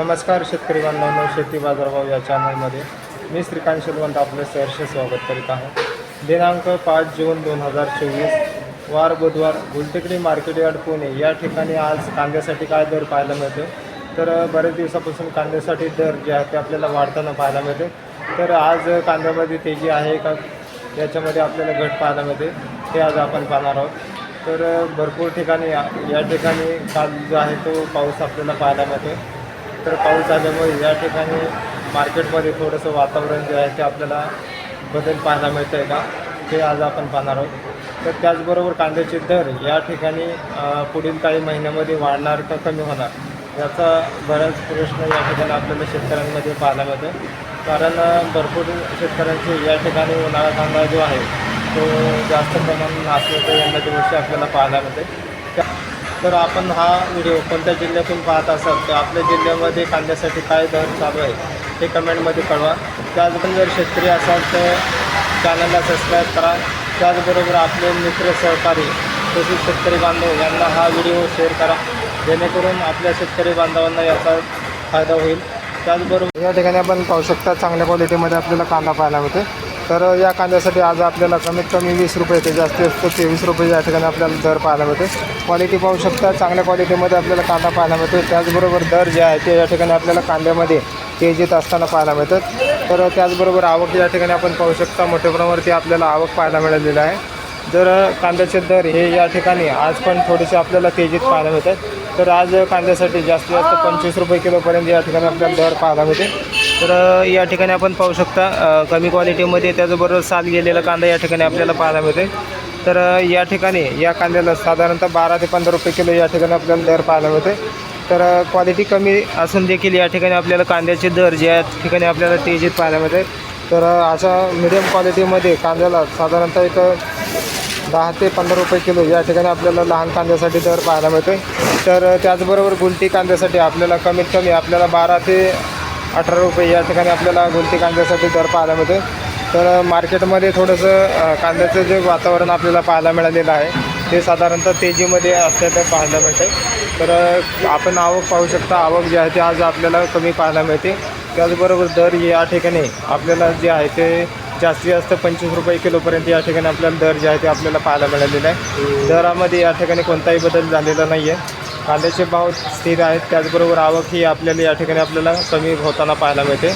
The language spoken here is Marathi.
नमस्कार शेतकरी बांधवांनो शेती बाजारभाव या चॅनलमध्ये मी श्रीकांत शेलवंत आपले सहर्ष स्वागत करीत आहे. दिनांक पाच जून दोन हजार चोवीस वार बुधवार गुलटेकडी मार्केट यार्ड पुणे. या ठिकाणी आज कांद्यासाठी काय दर पाहायला मिळते तर बऱ्याच बरेच दिवसापासून कांद्यासाठी दर जे आहे ते आपल्याला वाढताना पाहायला मिळते तर आज कांद्यामध्ये तेजी आहे का? याच्यामध्ये आपल्याला घट पाहायला मिळते. ते आज आपण पाहणार आहोत. तर भरपूर ठिकाणी या या ठिकाणी काल जो आहे तो पाऊस आपल्याला पाहायला मिळतो तर पाऊस आल्यामुळे या ठिकाणी मार्केटमध्ये थोडंसं वातावरण जे आहे ते आपल्याला बदल पाहायला मिळतं आहे का? ते आज आपण पाहणार आहोत. तर त्याचबरोबर कांद्याचे दर या ठिकाणी पुढील काही महिन्यामध्ये वाढणार का कमी होणार याचा बराच प्रश्न या ठिकाणी आपल्याला शेतकऱ्यांमध्ये पाहायला मिळतो कारण भरपूर शेतकऱ्यांचे या ठिकाणी उन्हाळा कांदा जो आहे तो जास्त प्रमाणात असल्याचं यंदाच्या वर्षी आपल्याला पाहायला मिळते त्या- तर आपण हा व्हिडिओ कोणत्या जिल्ह्यातून पाहत असाल तर आपल्या जिल्ह्यामध्ये कांद्यासाठी काय दर चालू आहे हे कमेंटमध्ये कळवा. त्याचबरोबर जर शेतकरी असाल तर चॅनलला सबस्क्राईब करा. त्याचबरोबर आपले मित्र सहकारी तसेच शेतकरी बांधव यांना हा व्हिडिओ शेअर करा. जेणेकरून आपल्या शेतकरी बांधवांना याचा फायदा होईल. त्याचबरोबर या ठिकाणी आपण पाहू शकता चांगल्या क्वालिटीमध्ये आपल्याला कांदा पाहायला मिळते तर या कांद्यासाठी आज आपल्याला कमीत कमी वीस रुपये ते जास्तीत जास्त तेवीस रुपये या ठिकाणी आपल्याला दर पाहायला मिळते क्वालिटी पाहू शकता चांगल्या क्वालिटीमध्ये आपल्याला कांदा पाहायला मिळतो त्याचबरोबर दर जे आहे ते या ठिकाणी आपल्याला कांद्यामध्ये तेजीत असताना पाहायला मिळतात. तर त्याचबरोबर आवक या ठिकाणी आपण पाहू शकता मोठ्या प्रमाणावरती आपल्याला आवक पाहायला मिळालेलं आहे. जर कांद्याचे दर हे या ठिकाणी आज पण थोडेसे आपल्याला तेजीत पाहायला मिळतात. तर आज कांद्यासाठी जास्तीत जास्त पंचवीस रुपये किलोपर्यंत या ठिकाणी आपल्याला दर पाहायला मिळते तर या ठिकाणी आपण पाहू शकता कमी क्वालिटीमध्ये त्याचबरोबर साल गेलेला कांदा या ठिकाणी आपल्याला पाहायला मिळते तर या ठिकाणी या कांद्याला साधारणतः बारा ते पंधरा रुपये किलो या ठिकाणी आपल्याला दर पाहायला मिळते तर क्वालिटी कमी असून देखील या ठिकाणी आपल्याला कांद्याचे दर जे या ठिकाणी आपल्याला तेजीत पाहायला मिळते तर अशा मिडियम क्वालिटीमध्ये कांद्याला साधारणतः एक दहा ते पंधरा रुपये किलो या ठिकाणी आपल्याला लहान कांद्यासाठी दर पाहायला मिळतो तर त्याचबरोबर गुलटी कांद्यासाठी आपल्याला कमीत कमी आपल्याला बारा ते अठरा रुपये या ठिकाणी आपल्याला गुलती कांद्यासाठी दर पाहायला मिळतो तर मार्केटमध्ये थोडंसं कांद्याचं जे वातावरण आपल्याला पाहायला मिळालेलं आहे ते साधारणतः तेजीमध्ये असल्याचं पाहायला मिळते तर आपण आवक पाहू शकता आवक जी आहे ती आज आपल्याला कमी पाहायला मिळते. त्याचबरोबर दर या ठिकाणी आपल्याला जे आहे ते जास्तीत जास्त पंचवीस रुपये किलोपर्यंत या ठिकाणी आपल्याला दर जे आहे ते आपल्याला पाहायला मिळालेलं आहे. दरामध्ये या ठिकाणी कोणताही बदल झालेला नाही आहे कांद्याचे भाव स्थिर आहेत. त्याचबरोबर आवक ही आपल्याला या ठिकाणी आपल्याला कमी होताना पाहायला मिळते.